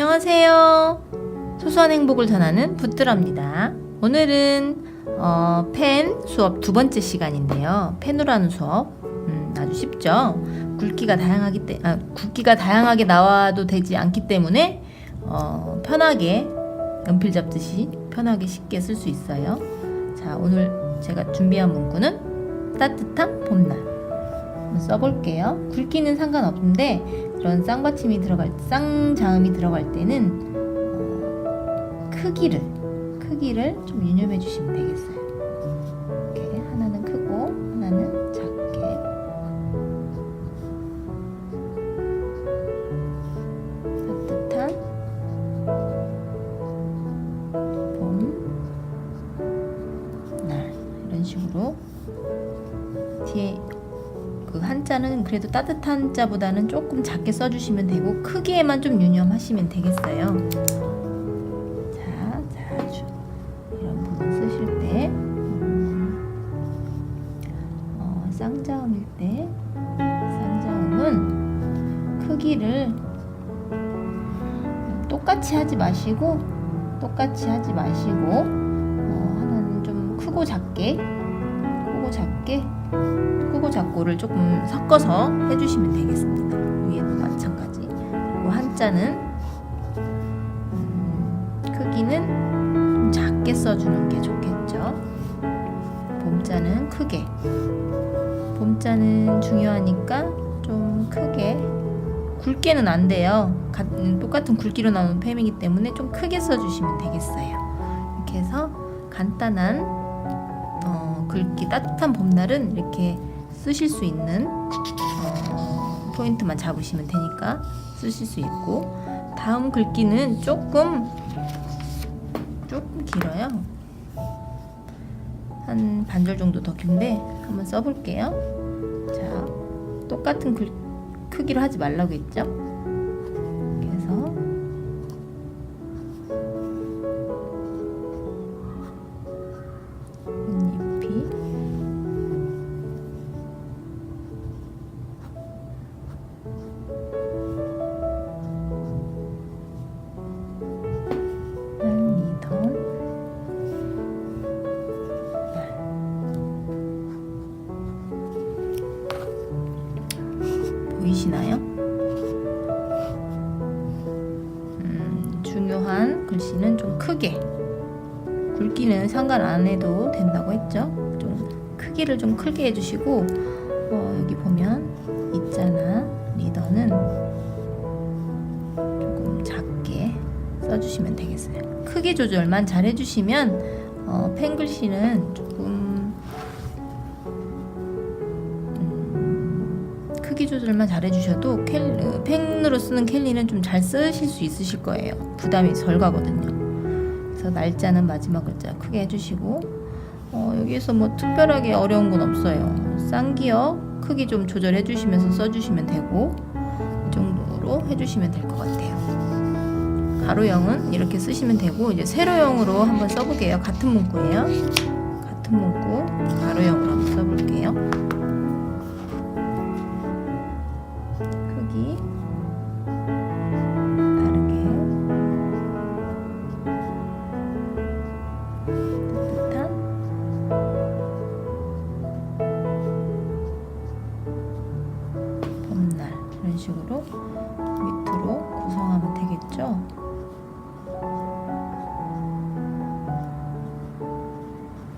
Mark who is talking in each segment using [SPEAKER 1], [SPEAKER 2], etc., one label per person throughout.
[SPEAKER 1] 안녕하세요. 소소한 행복을 전하는 붙들합니다. 오늘은 어, 펜 수업 두 번째 시간인데요. 펜으로 하는 수업 음, 아주 쉽죠. 굵기가 다양하기 때 아, 굵기가 다양하게 나와도 되지 않기 때문에 어, 편하게 연필 잡듯이 편하게 쉽게 쓸 수 있어요. 자 오늘 제가 준비한 문구는 따뜻한 봄날. 써볼게요. 굵기는 상관없는데 이런 쌍받침이 들어갈 쌍자음이 들어갈 때는 어, 크기를 크기를 좀 유념해 주시면 되겠어요. 이렇게 하나는 크고 하나는 작게 따뜻한 봄 날 이런 식으로 뒤에 그 한자는 그래도 따뜻한 자보다는 조금 작게 써주시면 되고 크기에만 좀 유념하시면 되겠어요. 자, 자주 이런 부분 쓰실 때 음, 어, 쌍자음일 때 쌍자음은 크기를 똑같이 하지 마시고 똑같이 하지 마시고 어, 하나는 좀 크고 작게 작게 크고 작고를 조금 섞어서 해주시면 되겠습니다. 위에도 마찬가지. 그리고 한자는 음, 크기는 좀 작게 써주는 게 좋겠죠. 봄자는 크게. 봄자는 중요하니까 좀 크게. 굵게는 안 돼요. 똑같은 굵기로 나오는 펜이기 때문에 좀 크게 써주시면 되겠어요. 이렇게 해서 간단한 어, 굵기 따뜻한 봄날은 이렇게 쓰실 수 있는 어, 포인트만 잡으시면 되니까 쓰실 수 있고 다음 굵기는 조금 조금 길어요. 한 반절 정도 더 긴데 한번 써볼게요. 자, 똑같은 글, 크기로 하지 말라고 했죠? 보이시나요? 음, 중요한 글씨는 좀 크게 굵기는 상관 안 해도 된다고 했죠. 좀 크기를 좀 크게 해주시고 어, 여기 보면 있잖아 리더는 조금 작게 써주시면 되겠어요. 크기 조절만 잘 해주시면 어, 펜 글씨는 조금 크기 조절만 잘 해주셔도 캘, 어, 펜으로 쓰는 캘리는 좀 잘 쓰실 수 있으실 거예요. 부담이 덜 가거든요. 그래서 날짜는 마지막 글자 크게 해주시고 어, 여기에서 뭐 특별하게 어려운 건 없어요. 쌍기어 크기 좀 조절해 주시면서 써주시면 되고 이 정도로 해주시면 될 것 같아요. 가로형은 이렇게 쓰시면 되고 이제 세로형으로 한번 써볼게요. 같은 문구예요. 같은 문구 가로형 식으로 밑으로 구성하면 되겠죠.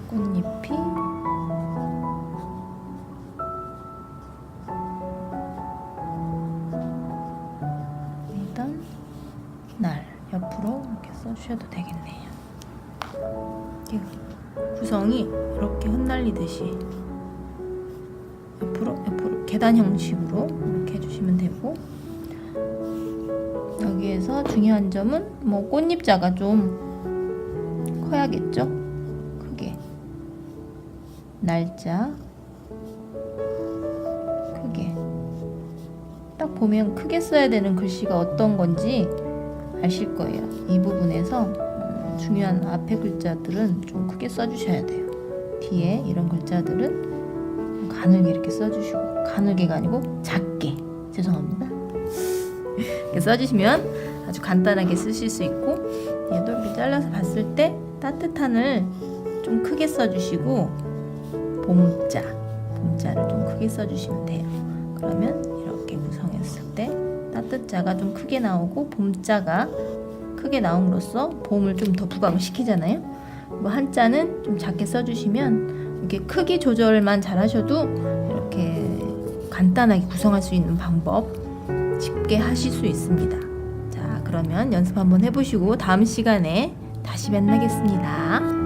[SPEAKER 1] 꽃잎이 이던 날 옆으로 이렇게 써주셔도 되겠네요. 구성이 이렇게 흩날리듯이 옆으로 옆으로 계단 형식으로 해주시면 되고. 여기에서 중요한 점은 뭐 꽃잎자가 좀 커야겠죠? 크게. 날짜. 크게. 딱 보면 크게 써야 되는 글씨가 어떤 건지 아실 거예요. 이 부분에서 음, 중요한 앞에 글자들은 좀 크게 써주셔야 돼요. 뒤에 이런 글자들은 가늘게 이렇게 써주시고 가늘게가 아니고 작게 죄송합니다 써주시면 아주 간단하게 쓰실 수 있고 얘도 이렇게 잘라서 봤을 때 따뜻한을 좀 크게 써주시고 봄자 봄자를 좀 크게 써주시면 돼요. 그러면 이렇게 구성했을 때 따뜻자가 좀 크게 나오고 봄자가 크게 나옴으로써 봄을 좀 더 부각을 시키잖아요. 뭐 한자는 좀 작게 써주시면 이렇게 크기 조절만 잘하셔도 간단하게 구성할 수 있는 방법 쉽게 하실 수 있습니다. 자, 그러면 연습 한번 해보시고 다음 시간에 다시 만나겠습니다.